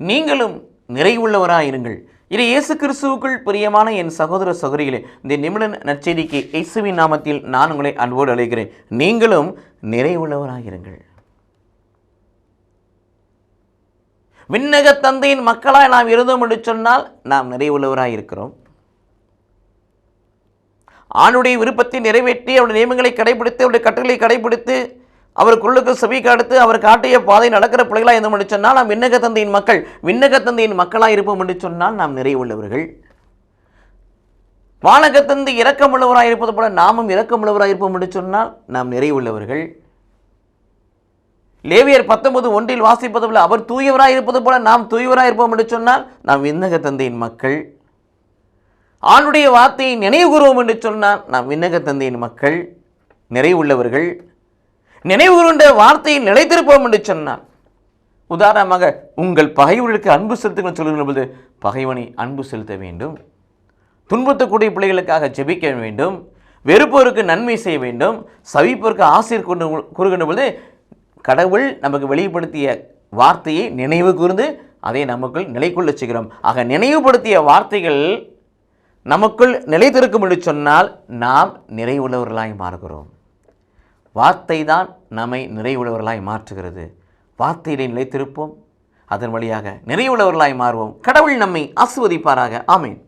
நீங்களும் நிறைவுள்ளவராயிருங்கள். இது இயேசு கிறிஸ்துவுக்குள் பிரியமான என் சகோதர சகோதரிகளே இந்த நிமிடன் நற்செய்திக்கு இயேசுவின் நாமத்தில் நான் உங்களை அன்போடு அழைக்கிறேன். நீங்களும் நிறைவுள்ளவராக இருங்கள் விண்ணக தந்தையின் மக்களாய் நாம் இருந்தோம் என்று சொன்னால் நாம் நிறைவுள்ளவராய் இருக்கிறோம் ஆணுடைய விருப்பத்தை நிறைவேற்றி அவருடைய நியமங்களை கடைபிடித்து அவருடைய கட்டளை கடைபிடித்து அவர் குள்ளுக்கு செவி காடுத்து அவர் காட்டிய பாதை நடக்கிற பிள்ளைகளாக இருந்தோம் என்று சொன்னால் நாம் விண்ணக தந்தையின் மக்கள் விண்ணக தந்தையின் மக்களாக இருப்போம் என்று சொன்னால் நாம் நிறைவுள்ளவர்கள் வானக தந்தை இரக்கமுள்ளவராக இருப்பது போல நாமும் இரக்கமுள்ளவராக இருப்போம் என்று சொன்னால் நாம் நிறைவுள்ளவர்கள் லேவியர் பத்தொன்பது ஒன்றில் வாசிப்பது போல அவர் தூயவராக இருப்பது போல நாம் தூயவராக இருப்போம் என்று சொன்னால் நாம் விண்ணக தந்தையின் மக்கள். ஆணுடைய வார்த்தையை நினைவு கூறுவோம் என்று சொன்னால் நாம் விண்ணக தந்தையின் மக்கள். நிறைவுள்ளவர்கள் நினைவு வார்த்தையில் நிலைத்திருப்போம் என்று சொன்னால் உதாரணமாக உங்கள் பகைவர்களுக்கு அன்பு செலுத்துங்கள் சொல்லுகிற பொழுது பகைவனை அன்பு செலுத்த வேண்டும். துன்பத்தக்கூடிய பிள்ளைகளுக்காக ஜெபிக்க வேண்டும். வெறுப்போருக்கு நன்மை செய்ய வேண்டும். சவிப்போருக்கு ஆசிரியர் கொண்டு கூறுகின்ற பொழுது கடவுள் நமக்கு வெளிப்படுத்திய வார்த்தையை நினைவு கூர்ந்து அதை நமக்குள் நிலை செய்கிறோம். ஆக நினைவுபடுத்திய வார்த்தைகள் நமக்குள் நிலைத்திருக்கும் என்று சொன்னால் நாம் நிறைவுள்ளவர்களாய் மாறுகிறோம். வார்த்தை தான் நம்மை நிறைவுள்ளவர்களாய் மாற்றுகிறது. வார்த்தையிலே நிலைத்திருப்போம் அதன் வழியாக நிறைவுள்ளவர்களாய் மாறுவோம். கடவுள் நம்மை ஆசுவதிப்பாராக ஆமீன்.